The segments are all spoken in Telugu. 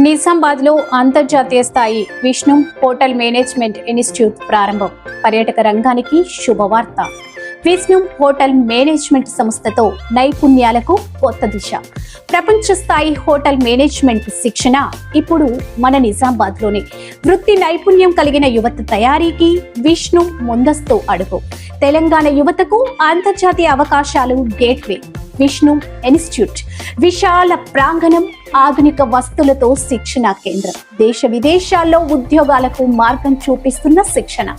నిజామాబాద్లో అంతర్జాతీయ స్థాయి విష్ణు హోటల్ మేనేజ్మెంట్ ఇన్స్టిట్యూట్ ప్రారంభం. పర్యాటక రంగానికి శుభవార్త. విష్ణు హోటల్ మేనేజ్మెంట్ సంస్థతో నైపుణ్యాలకు కొత్త దిశ. ప్రపంచ స్థాయి హోటల్ మేనేజ్మెంట్ శిక్షణ ఇప్పుడు మన నిజామాబాద్లోనే వృత్తి నైపుణ్యం కలిగిన యువత తయారీకి విష్ణు ముందస్తు అడుగు. తెలంగాణ యువతకు అంతర్జాతీయ అవకాశాలు గేట్వే. విష్ణు ఇన్స్టిట్యూట్. విశాల ప్రాంగణం ఆధునిక వస్తువులతో శిక్షణ కేంద్రం. దేశ విదేశాల్లో ఉద్యోగాలకు మార్గం చూపిస్తున్న శిక్షణ.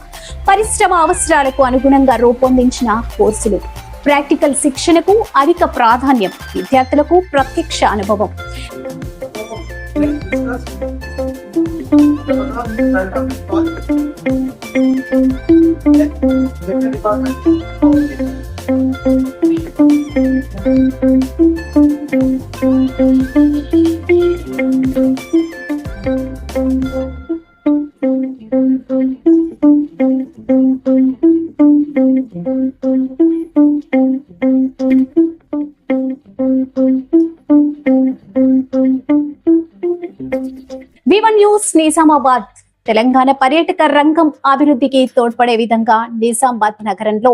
పరిశ్రమ అవసరాలకు అనుగుణంగా రూపొందించిన కోర్సులు. ప్రాక్టికల్ శిక్షణకు అధిక ప్రాధాన్యం. విద్యార్థులకు ప్రత్యక్ష అనుభవం. నిజామాబాద్. తెలంగాణ పర్యాటక రంగం అభివృద్ధికి తోడ్పడే విధంగా నిజామాబాద్ నగరంలో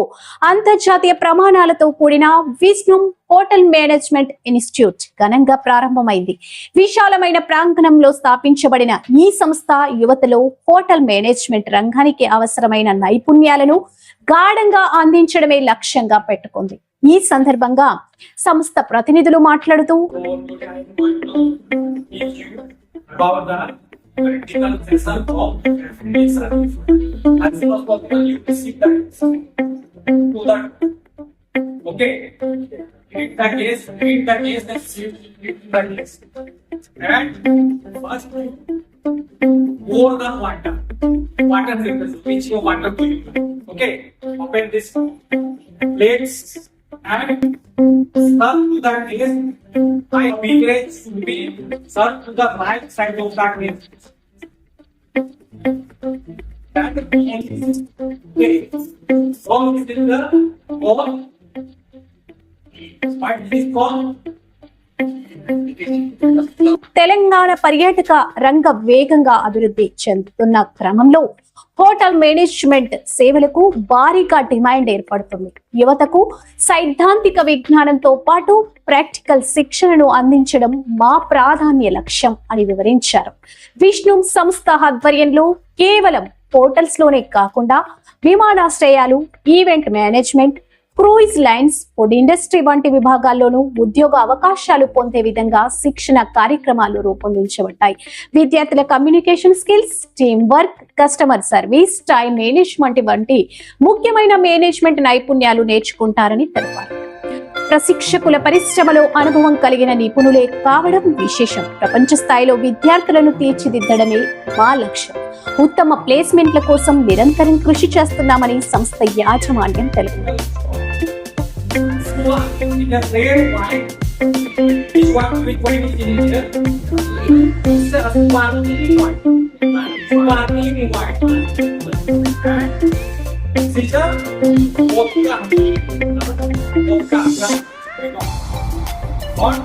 అంతర్జాతీయ ప్రమాణాలతో కూడిన విష్ణు హోటల్ మేనేజ్మెంట్ ఇన్స్టిట్యూట్ ఘనంగా ప్రారంభమైంది. విశాలమైన ప్రాంగణంలో స్థాపించబడిన ఈ సంస్థ యువతలో హోటల్ మేనేజ్మెంట్ రంగానికి అవసరమైన నైపుణ్యాలను గాఢంగా అందించడమే లక్ష్యంగా పెట్టుకుంది. ఈ సందర్భంగా సంస్థ ప్రతినిధులు మాట్లాడుతూ practical example of definition as well as what you receive that Okay. Read the the case and. And first, more the water. Water filters, which water do you Okay. Open this plates. Telangana పర్యాటక రంగ వేగంగా అభివృద్ధి చెందుతున్న క్రమంలో హోటల్ మేనేజ్మెంట్ సేవలకు భారీగా డిమాండ్ ఏర్పడుతుంది. యువతకు సైద్ధాంతిక విజ్ఞానంతో పాటు ప్రాక్టికల్ శిక్షణను అందించడం మా ప్రాధాన్య లక్ష్యం అని వివరించారు. విష్ణు సంస్థ ఆధ్వర్యంలో కేవలం హోటల్స్లోనే కాకుండా విమానాశ్రయాలు event management cruise lines food industry వంటి విభాగాల్లోనూ ఉద్యోగ అవకాశాలు పొందే విధంగా శిక్షణ కార్యక్రమాలు రూపొందించబడ్డాయి. విద్యార్థుల communication skills team work customer service time management వంటి ముఖ్యమైన మేనేజ్మెంట్ నైపుణ్యాలు నేర్చుకుంటారని తెలిపారు. ప్రశిక్షకుల పరిశ్రమలో అనుభవం కలిగిన నిపుణులే కావడం విశేషం. ప్రపంచ స్థాయిలో విద్యార్థులను తీర్చిదిద్దడమే మా లక్ష్యం. ఉత్తమ ప్లేస్మెంట్ల కోసం నిరంతరం కృషి చేస్తున్నామని సంస్థ యాజమాన్యం తెలిపింది. quá. Thì nó tiếng quá đi qua đi qua đi gì nữa? Sẽ là qua đi ngoài qua đi ngoài gì chứ? Một cảm một cảm ra con